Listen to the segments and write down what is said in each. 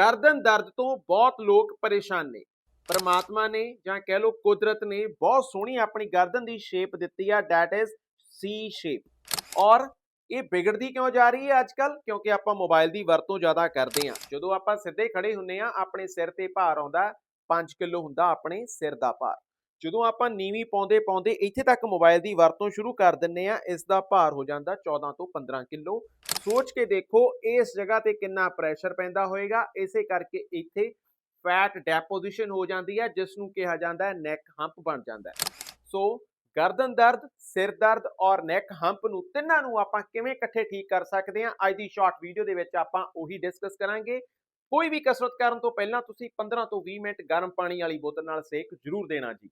ਗਰਦਨ ਦਰਦ ਤੋਂ ਬਹੁਤ ਲੋਕ ਪਰੇਸ਼ਾਨ ਨੇ। ਪਰਮਾਤਮਾ ਨੇ ਜਾਂ ਕਹਿ ਲਓ ਕੁਦਰਤ ਨੇ ਬਹੁਤ ਸੋਹਣੀ ਆਪਣੀ ਗਰਦਨ ਦੀ ਸ਼ੇਪ ਦਿੱਤੀ ਆ ਡੈਟ ਇਜ਼ ਸੀ ਸ਼ੇਪ ਔਰ ਇਹ ਵਿਗੜਦੀ ਕਿਉਂ ਜਾ ਰਹੀ ਹੈ ਅੱਜਕੱਲ ਕਿਉਂਕਿ ਆਪਾਂ ਮੋਬਾਈਲ ਦੀ ਵਰਤੋਂ ਜ਼ਿਆਦਾ ਕਰਦੇ ਹਾਂ। ਜਦੋਂ ਆਪਾਂ ਸਿੱਧੇ ਖੜੇ ਹੁੰਨੇ ਆ ਆਪਣੇ ਸਿਰ ਤੇ ਭਾਰ ਆਉਂਦਾ 5 ਕਿਲੋ ਹੁੰਦਾ ਆਪਣੇ ਸਿਰ ਦਾ ਭਾਰ। ਜਦੋਂ ਆਪਾਂ ਨੀਵੀਂ ਪਾਉਂਦੇ ਪਾਉਂਦੇ ਇੱਥੇ ਤੱਕ ਮੋਬਾਈਲ ਦੀ ਵਰਤੋਂ ਸ਼ੁਰੂ ਕਰ ਦਿੰਨੇ ਆ ਇਸ ਦਾ ਭਾਰ ਹੋ ਜਾਂਦਾ 14 ਤੋਂ 15 ਕਿਲੋ। ਸੋਚ ਕੇ ਦੇਖੋ, ਇਸ ਜਗ੍ਹਾ ਤੇ ਕਿੰਨਾ ਪ੍ਰੈਸ਼ਰ ਪੈਂਦਾ ਹੋਏਗਾ। ਇਸੇ ਕਰਕੇ ਇੱਥੇ ਫੈਟ ਡੈਪੋਜੀਸ਼ਨ ਹੋ ਜਾਂਦੀ ਹੈ ਜਿਸ ਨੂੰ ਕਿਹਾ ਜਾਂਦਾ ਹੈ ਨੈਕ ਹੰਪ ਬਣ ਜਾਂਦਾ ਹੈ। ਸੋ ਗਰਦਨ ਦਰਦ, ਸਿਰ ਦਰਦ ਔਰ ਨੈਕ ਹੰਪ ਨੂੰ ਤਿੰਨਾਂ ਨੂੰ ਆਪਾਂ ਕਿਵੇਂ ਇਕੱਠੇ ਠੀਕ ਕਰ ਸਕਦੇ ਹਾਂ, ਅੱਜ ਦੀ ਸ਼ਾਰਟ ਵੀਡੀਓ ਦੇ ਵਿੱਚ ਆਪਾਂ ਉਹੀ ਡਿਸਕਸ ਕਰਾਂਗੇ। ਕੋਈ ਵੀ ਕਸਰਤ ਕਰਨ ਤੋਂ ਪਹਿਲਾਂ ਤੁਸੀਂ 15 ਤੋਂ 20 ਮਿੰਟ ਗਰਮ ਪਾਣੀ ਵਾਲੀ ਬੋਤਲ ਨਾਲ ਸੇਕ ਜ਼ਰੂਰ ਦੇਣਾ ਜੀ।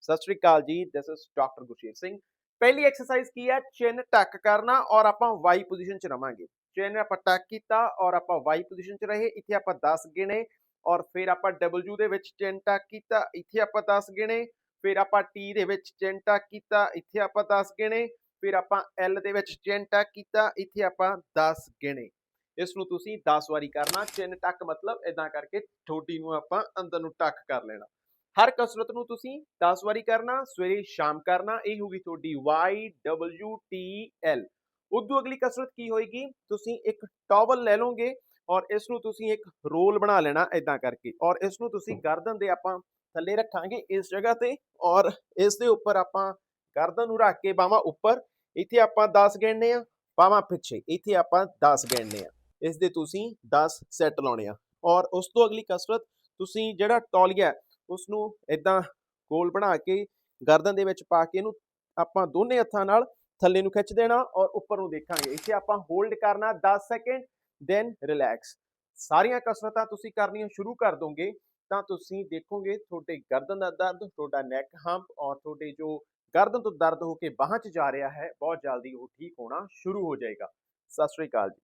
ਸਤਿ ਸ਼੍ਰੀ ਅਕਾਲ ਜੀ this is doctor Gursher Singh. ਪਹਿਲੀ ਐਕਸਰਸਾਈਜ਼ ਕੀ ਹੈ? ਚਿੰਨ ਟੱਕ ਕਰਨਾ ਔਰ ਆਪਾਂ ਵਾਈ ਪੋਜੀਸ਼ਨ 'ਚ ਰਵਾਂਗੇ। ਚਿੰਨ ਆਪਾਂ ਟੱਕ ਕੀਤਾ ਔਰ ਆਪਾਂ ਵਾਈ ਪੋਜੀਸ਼ਨ 'ਚ ਰਹੇ, ਇੱਥੇ ਆਪਾਂ 10 ਗਿਣੇ ਔਰ ਫਿਰ ਆਪਾਂ W ਦੇ ਵਿੱਚ ਚਿੰਨ ਟੱਕ ਕੀਤਾ, ਇੱਥੇ ਆਪਾਂ 10 ਗਿਣੇ, ਫਿਰ ਆਪਾਂ T ਦੇ ਵਿੱਚ ਚਿੰਨ ਟੱਕ ਕੀਤਾ, ਇੱਥੇ ਆਪਾਂ 10 ਗਿਣੇ, ਫਿਰ ਆਪਾਂ L ਦੇ ਵਿੱਚ ਚਿੰਨ ਟੱਕ ਕੀਤਾ, ਇੱਥੇ ਆਪਾਂ 10 ਗਿਣੇ। ਇਸ ਨੂੰ ਤੁਸੀਂ 10 ਵਾਰੀ ਕਰਨਾ। ਚਿੰਨ ਟੱਕ ਮਤਲਬ ਇਦਾਂ ਕਰਕੇ ਠੋਡੀ ਨੂੰ ਆਪਾਂ ਅੰਦਰ ਨੂੰ ਟੱਕ ਕਰ ਲੈਣਾ। ਹਰ ਕਸਰਤ ਨੂੰ ਤੁਸੀਂ 10 ਵਾਰੀ ਕਰਨਾ, ਸਵੇਰੇ ਸ਼ਾਮ ਕਰਨਾ, ਇਹ ਹੋਊਗੀ ਤੁਹਾਡੀ Y W ਉਦੋਂ ਅਗਲੀ ਕਸਰਤ ਕੀ ਹੋਏਗੀ? ਤੁਸੀਂ ਇੱਕ ਟਾਵਲ ਲੈ ਲਓਗੇ ਔਰ ਇਸ ਨੂੰ ਤੁਸੀਂ ਇੱਕ ਰੋਲ ਬਣਾ ਲੈਣਾ ਇਦਾਂ ਕਰਕੇ ਔਰ ਇਸ ਨੂੰ ਤੁਸੀਂ ਗਰਦਨ ਦੇ ਆਪਾਂ ਥੱਲੇ ਰੱਖਾਂਗੇ ਇਸ ਜਗ੍ਹਾ ਤੇ ਔਰ ਇਸ ਦੇ ਉੱਪਰ ਆਪਾਂ ਗਰਦਨ ਨੂੰ ਰੱਖ ਕੇ ਬਾਹਾਂ ਉੱਪਰ, ਇੱਥੇ ਆਪਾਂ 10 ਗਿਣਨੇ ਆ ਬਾਹਾਂ ਪਿੱਛੇ, ਇੱਥੇ ਆਪਾਂ 10 ਗਿਣਨੇ ਆ। ਇਸ ਦੇ ਤੁਸੀਂ 10 ਸੈੱਟ ਲਾਉਣੇ ਆ। ਔਰ ਉਸ ਤੋਂ ਅਗਲੀ ਕਸਰਤ ਤੁਸੀਂ ਜਿਹੜਾ ਤੌਲੀਆ ਉਸ ਨੂੰ ਇਦਾਂ ਗੋਲ ਬਣਾ ਕੇ ਗਰਦਨ ਦੇ ਵਿੱਚ ਪਾ ਕੇ ਇਹਨੂੰ ਆਪਾਂ ਦੋਨੇ ਹੱਥਾਂ ਨਾਲ ਥੱਲੇ ਨੂੰ ਖਿੱਚ ਦੇਣਾ ਔਰ ਉੱਪਰ ਨੂੰ ਦੇਖਾਂਗੇ। ਇੱਥੇ ਆਪਾਂ ਹੋਲਡ ਕਰਨਾ 10 ਸੈਕਿੰਡ, ਦੈਨ ਰਿਲੈਕਸ। ਸਾਰੀਆਂ ਕਸਰਤਾਂ ਤੁਸੀਂ ਕਰਨੀਆਂ ਸ਼ੁਰੂ ਕਰ ਦੋਗੇ, ਤਾਂ ਤੁਸੀਂ ਦੇਖੋਗੇ ਤੁਹਾਡੇ ਗਰਦਨ ਦਾ ਦਰਦ, ਤੁਹਾਡਾ ਨੈਕ ਹੰਪ ਔਰ ਤੁਹਾਡੇ ਜੋ ਗਰਦਨ ਤੋਂ ਦਰਦ ਹੋ ਕੇ ਬਾਹਾਂ 'ਚ ਜਾ ਰਿਹਾ ਹੈ, ਬਹੁਤ ਜਲਦੀ ਉਹ ਠੀਕ ਹੋਣਾ ਸ਼ੁਰੂ ਹੋ ਜਾਏਗਾ। ਸਤਿ ਸ਼੍ਰੀ ਅਕਾਲ ਜੀ।